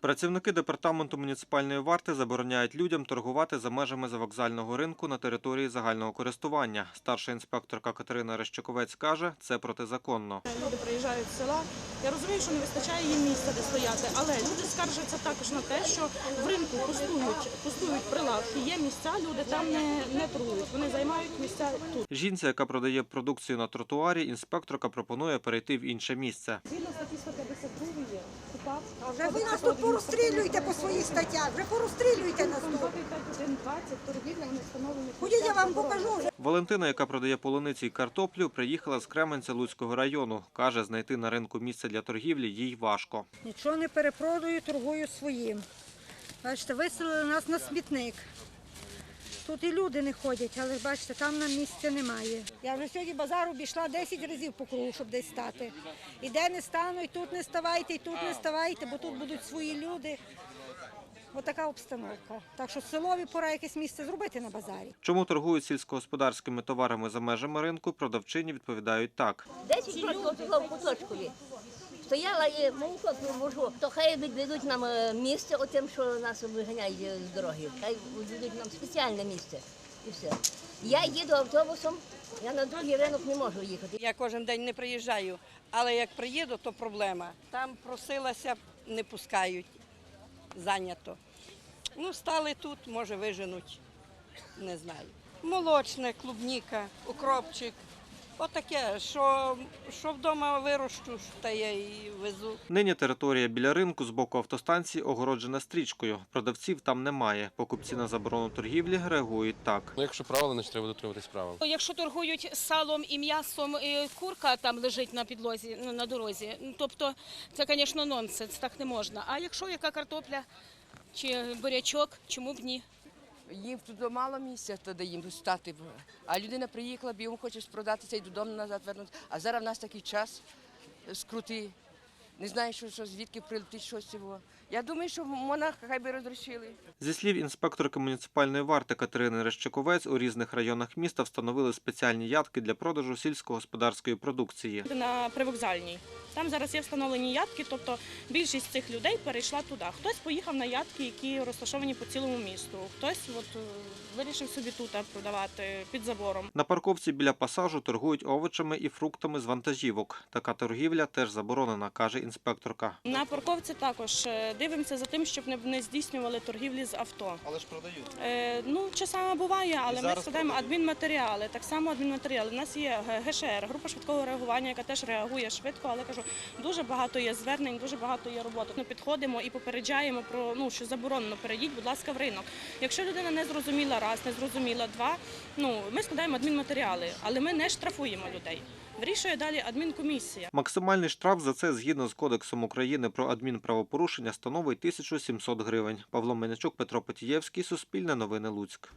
Працівники департаменту муніципальної варти забороняють людям торгувати за межами завокзального ринку на території загального користування. Старша інспекторка Катерина Рещаковець каже, це протизаконно. Люди приїжджають з села. Я розумію, що не вистачає їм місця, де стояти, але люди скаржаться також на те, що в ринку пустують, пустують прилавки. Є місця, люди там не, не торгують. Вони займають місця тут. Жінці, яка продає продукцію на тротуарі, інспекторка пропонує перейти в інше місце. Згідно статті 152 є. Купав. А Вже ви нас тут порозстрілюєте по своїх статтях, вже порозстрілюєте нас тут. 151.20 торгівля не встановлених. Ходіть, я вам покажу вже. Валентина, яка продає полуниці і картоплю, приїхала з Кременця Луцького району. Каже, знайти на ринку місце для торгівлі їй важко. Нічого не перепродаю, торгую своїм. Бачите, виселили нас на смітник. Тут і люди не ходять, але бачите, там нам місця немає. Я вже сьогодні базар обійшла 10 разів по кругу, щоб десь стати. І де не стану, і тут не ставайте, і тут не ставайте, бо тут будуть свої люди. Отака обстановка. Так що селові пора якесь місце зробити на базарі. Чому торгують сільськогосподарськими товарами за межами ринку, продавчині відповідають так. 10 років в куточкові. Стояла і молоко привожу, то хай відведуть нам е, місце отим, що нас виганяють з дороги. Хай відведуть нам спеціальне місце. І все. Я їду автобусом, я на другий ринок не можу їхати. Я кожен день не приїжджаю, але як приїду, то проблема. Там просилася, не пускають, зайнято. Ну, стали тут, може, виженуть, не знаю. Молочне, клубніка, укропчик. Отаке, що, що вдома вирощу, та я і везу. Нині територія біля ринку з боку автостанції огороджена стрічкою. Продавців там немає. Покупці на заборону торгівлі реагують так. Ну, якщо правила, значить треба дотримуватись правил. Якщо торгують салом і м'ясом, і курка там лежить на підлозі, ну, на дорозі, ну, тобто це, звісно, нонсенс, так не можна. А якщо яка картопля чи бурячок, чому б ні? Їм тут мало місця, де їм стати. А людина приїхала, йому хоче продатися і додому назад вернутися. А зараз в нас такий час скрутий. Не знаю, що, що звідки прилетить щось цього. Я думаю, що монах хай би розрішили. Зі слів інспекторки муніципальної варти Катерини Рещаковець, у різних районах міста встановили спеціальні ядки для продажу сільськогосподарської продукції. На привокзальній. Там зараз є встановлені ядки, тобто більшість цих людей перейшла туди. Хтось поїхав на ядки, які розташовані по цілому місту. Хтось от, е, вирішив собі тут продавати під забором. На парковці біля пасажу торгують овочами і фруктами з вантажівок. Така торгівля теж заборонена, каже інспекторка. На парковці також е, дивимося за тим, щоб не, здійснювали торгівлі з авто. Але ж продають. Е, ну, часами буває, але ми складаємо адмінматеріали. Так само адмінматеріали. У нас є ГШР, група швидкого реагування, яка теж реагує швидко, але кажу, дуже багато є звернень, дуже багато є роботи. Ми підходимо і попереджаємо про ну що заборонено. Перейдіть, будь ласка, в ринок. Якщо людина не зрозуміла раз, не зрозуміла два, ну ми складаємо адмінматеріали, але ми не штрафуємо людей. Вирішує далі адмінкомісія. Максимальний штраф за це згідно з Кодексом України про адмінправопорушення становить 1700 гривень. Павло Мельничук, Петро Потієвський, Суспільне новини Луцьк.